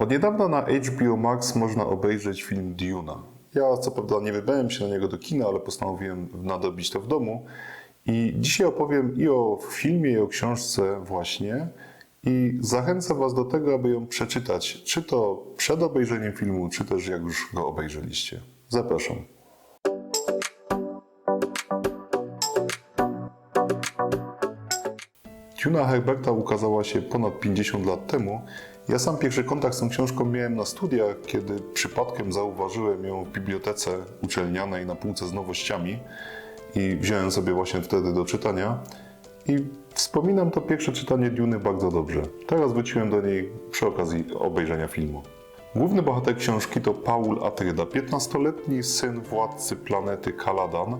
Od niedawna na HBO Max można obejrzeć film Duna. Ja co prawda nie wybrałem się na niego do kina, ale postanowiłem nadrobić to w domu. I dzisiaj opowiem i o filmie, i o książce właśnie. I zachęcam Was do tego, aby ją przeczytać, czy to przed obejrzeniem filmu, czy też jak już go obejrzeliście. Zapraszam. Duna Herberta ukazała się ponad 50 lat temu. Ja sam pierwszy kontakt z tą książką miałem na studiach, kiedy przypadkiem zauważyłem ją w bibliotece uczelnianej na półce z nowościami i wziąłem sobie właśnie wtedy do czytania. I wspominam to pierwsze czytanie Duny bardzo dobrze. Teraz wróciłem do niej przy okazji obejrzenia filmu. Główny bohater książki to Paul Atryda, 15-letni syn władcy planety Kaladan,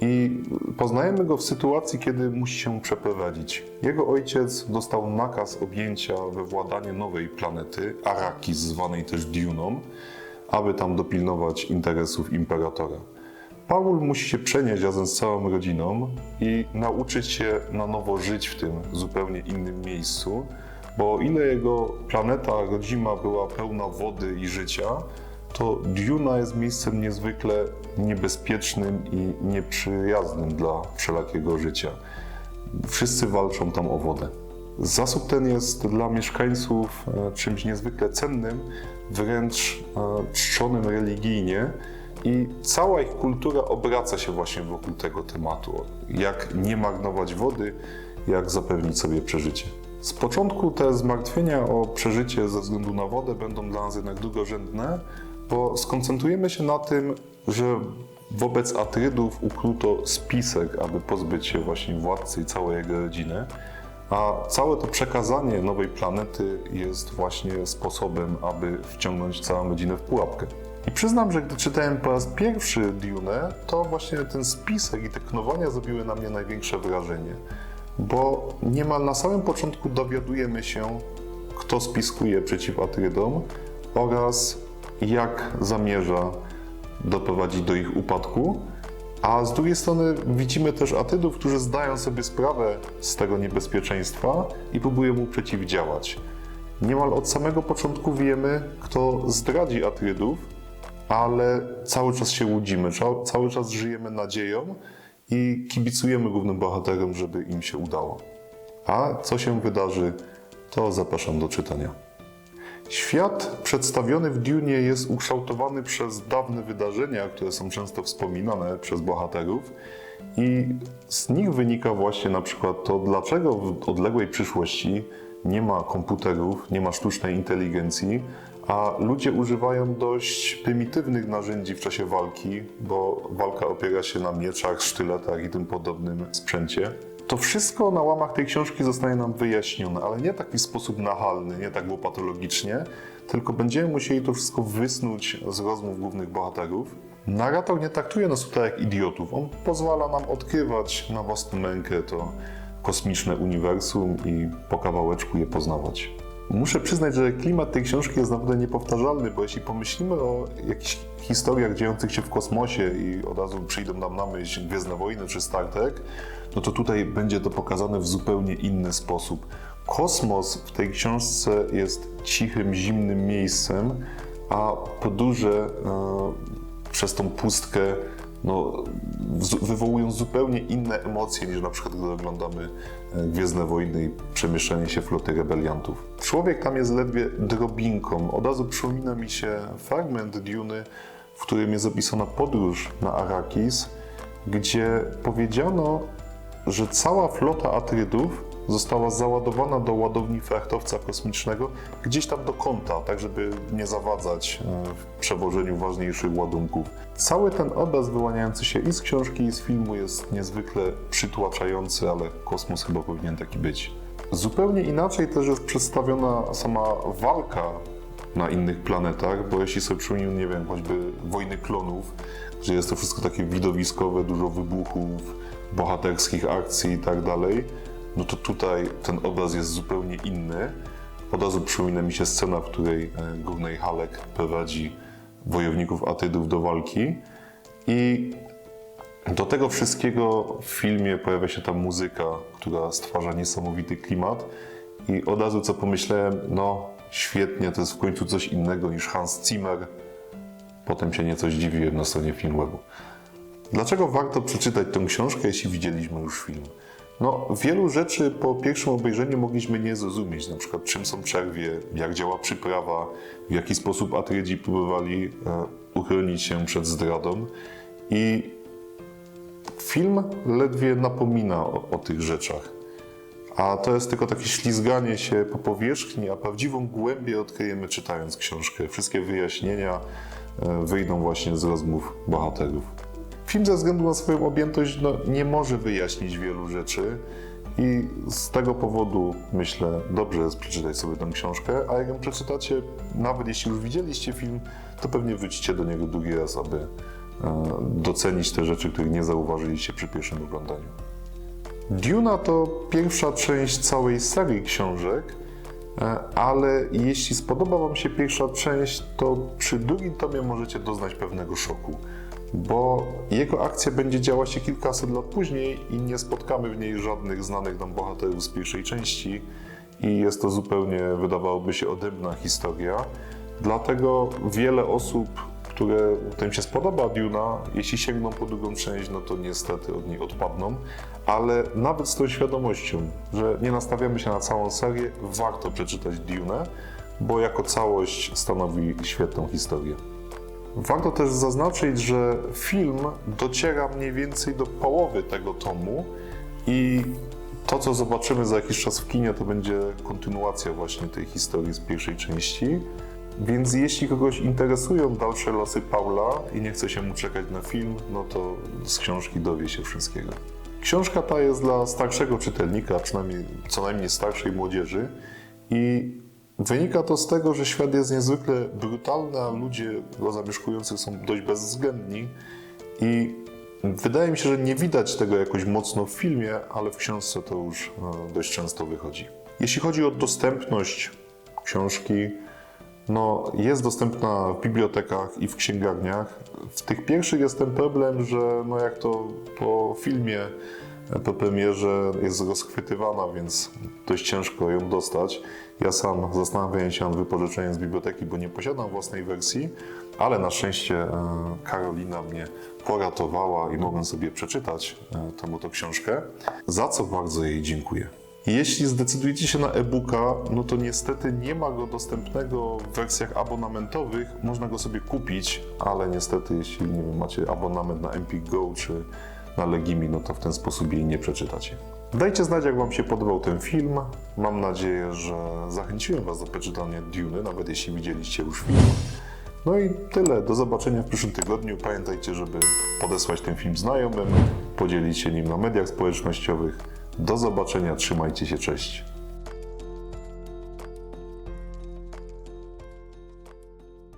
i poznajemy go w sytuacji, kiedy musi się przeprowadzić. Jego ojciec dostał nakaz objęcia wywładanie nowej planety, Arrakis, zwanej też Duną, aby tam dopilnować interesów imperatora. Paul musi się przenieść razem z całą rodziną i nauczyć się na nowo żyć w tym zupełnie innym miejscu, bo o ile jego planeta rodzima była pełna wody i życia, to Duna jest miejscem niezwykle niebezpiecznym i nieprzyjaznym dla wszelakiego życia. Wszyscy walczą tam o wodę. Zasób ten jest dla mieszkańców e, czymś niezwykle cennym, wręcz e, czczonym religijnie i cała ich kultura obraca się właśnie wokół tego tematu. Jak nie marnować wody, jak zapewnić sobie przeżycie. Z początku te zmartwienia o przeżycie ze względu na wodę będą dla nas jednak drugorzędne, bo skoncentrujemy się na tym, że wobec Atrydów ukryto spisek, aby pozbyć się właśnie władcy i całej jego rodziny, a całe to przekazanie nowej planety jest właśnie sposobem, aby wciągnąć całą rodzinę w pułapkę. I przyznam, że gdy czytałem po raz pierwszy Dune, to właśnie ten spisek i te knowania zrobiły na mnie największe wrażenie, bo niemal na samym początku dowiadujemy się, kto spiskuje przeciw Atrydom oraz jak zamierza doprowadzić do ich upadku. A z drugiej strony widzimy też Atydów, którzy zdają sobie sprawę z tego niebezpieczeństwa i próbują mu przeciwdziałać. Niemal od samego początku wiemy, kto zdradzi Atrydów, ale cały czas się łudzimy, ca- cały czas żyjemy nadzieją i kibicujemy głównym bohaterom, żeby im się udało. A co się wydarzy, to zapraszam do czytania. Świat przedstawiony w Dune jest ukształtowany przez dawne wydarzenia, które są często wspominane przez bohaterów, i z nich wynika właśnie na przykład to, dlaczego w odległej przyszłości nie ma komputerów, nie ma sztucznej inteligencji, a ludzie używają dość prymitywnych narzędzi w czasie walki, bo walka opiera się na mieczach, sztyletach i tym podobnym sprzęcie. To wszystko na łamach tej książki zostanie nam wyjaśnione, ale nie w taki sposób nachalny, nie tak łopatologicznie, tylko będziemy musieli to wszystko wysnuć z rozmów głównych bohaterów. Narrator nie traktuje nas tutaj jak idiotów. On pozwala nam odkrywać na własną rękę to kosmiczne uniwersum i po kawałeczku je poznawać. Muszę przyznać, że klimat tej książki jest naprawdę niepowtarzalny, bo jeśli pomyślimy o jakichś historiach dziejących się w kosmosie i od razu przyjdą nam na myśl Gwiezdne Wojny czy Star Trek, no to tutaj będzie to pokazane w zupełnie inny sposób. Kosmos w tej książce jest cichym, zimnym miejscem, a podróże e, przez tą pustkę no, wywołują zupełnie inne emocje niż na przykład gdy oglądamy e, Gwiezdne Wojny i przemieszczanie się floty rebeliantów. Człowiek tam jest ledwie drobinką. Od razu przypomina mi się fragment Duny, w którym jest opisana podróż na Arrakis, gdzie powiedziano, że cała flota Atrydów została załadowana do ładowni frachtowca kosmicznego gdzieś tam do kąta, tak żeby nie zawadzać e, w przewożeniu ważniejszych ładunków. Cały ten obraz wyłaniający się i z książki, i z filmu jest niezwykle przytłaczający, ale kosmos chyba powinien taki być. Zupełnie inaczej też jest przedstawiona sama walka na innych planetach, bo jeśli sobie przypomnimy, nie wiem, choćby Wojny Klonów, gdzie jest to wszystko takie widowiskowe, dużo wybuchów, bohaterskich akcji i tak dalej, no to tutaj ten obraz jest zupełnie inny. Od razu przypomina mi się scena, w której e, głównej Halek prowadzi wojowników Atydów do walki i do tego wszystkiego w filmie pojawia się ta muzyka, która stwarza niesamowity klimat. I od razu co pomyślałem, no świetnie, to jest w końcu coś innego niż Hans Zimmer. Potem się nieco zdziwiłem na stronie Filmwebu. Dlaczego warto przeczytać tę książkę, jeśli widzieliśmy już film? No, wielu rzeczy po pierwszym obejrzeniu mogliśmy nie zrozumieć, na przykład czym są czerwie, jak działa przyprawa, w jaki sposób Atrydzi próbowali e, uchronić się przed zdradą. I film ledwie napomina o, o tych rzeczach. A to jest tylko takie ślizganie się po powierzchni, a prawdziwą głębię odkryjemy czytając książkę. Wszystkie wyjaśnienia e, wyjdą właśnie z rozmów bohaterów. Film ze względu na swoją objętość no, nie może wyjaśnić wielu rzeczy i z tego powodu myślę, dobrze jest przeczytać sobie tę książkę, a jak ją przeczytacie, nawet jeśli już widzieliście film, to pewnie wrócicie do niego drugi raz, aby e, docenić te rzeczy, których nie zauważyliście przy pierwszym oglądaniu. Duna to pierwsza część całej serii książek, e, ale jeśli spodoba Wam się pierwsza część, to przy drugim tomie możecie doznać pewnego szoku, bo jego akcja będzie działa się kilkaset lat później i nie spotkamy w niej żadnych znanych nam bohaterów z pierwszej części i jest to zupełnie, wydawałoby się, odrębna historia. Dlatego wiele osób, które którym się spodoba Duna, jeśli sięgną po drugą część, no to niestety od niej odpadną. Ale nawet z tą świadomością, że nie nastawiamy się na całą serię, warto przeczytać Dune, bo jako całość stanowi świetną historię. Warto też zaznaczyć, że film dociera mniej więcej do połowy tego tomu i to, co zobaczymy za jakiś czas w kinie, to będzie kontynuacja właśnie tej historii z pierwszej części. Więc jeśli kogoś interesują dalsze losy Paula i nie chce się mu czekać na film, no to z książki dowie się wszystkiego. Książka ta jest dla starszego czytelnika, przynajmniej co najmniej starszej młodzieży i wynika to z tego, że świat jest niezwykle brutalny, a ludzie go zamieszkujący są dość bezwzględni i wydaje mi się, że nie widać tego jakoś mocno w filmie, ale w książce to już e, dość często wychodzi. Jeśli chodzi o dostępność książki, no, jest dostępna w bibliotekach i w księgarniach. W tych pierwszych jest ten problem, że no jak to po filmie, po premierze jest rozchwytywana, więc dość ciężko ją dostać. Ja sam zastanawiałem się nad wypożyczeniem z biblioteki, bo nie posiadam własnej wersji, ale na szczęście e, Karolina mnie poratowała i mogłem sobie przeczytać e, tę oto książkę, za co bardzo jej dziękuję. Jeśli zdecydujecie się na e-booka, no to niestety nie ma go dostępnego w wersjach abonamentowych. Można go sobie kupić, ale niestety jeśli nie wiem, macie abonament na Empik Go czy na Legimi, no to w ten sposób jej nie przeczytacie. Dajcie znać, jak Wam się podobał ten film. Mam nadzieję, że zachęciłem Was do przeczytania Dune, nawet jeśli widzieliście już film. No i tyle. Do zobaczenia w przyszłym tygodniu. Pamiętajcie, żeby podesłać ten film znajomym, podzielić się nim na mediach społecznościowych. Do zobaczenia, trzymajcie się, cześć.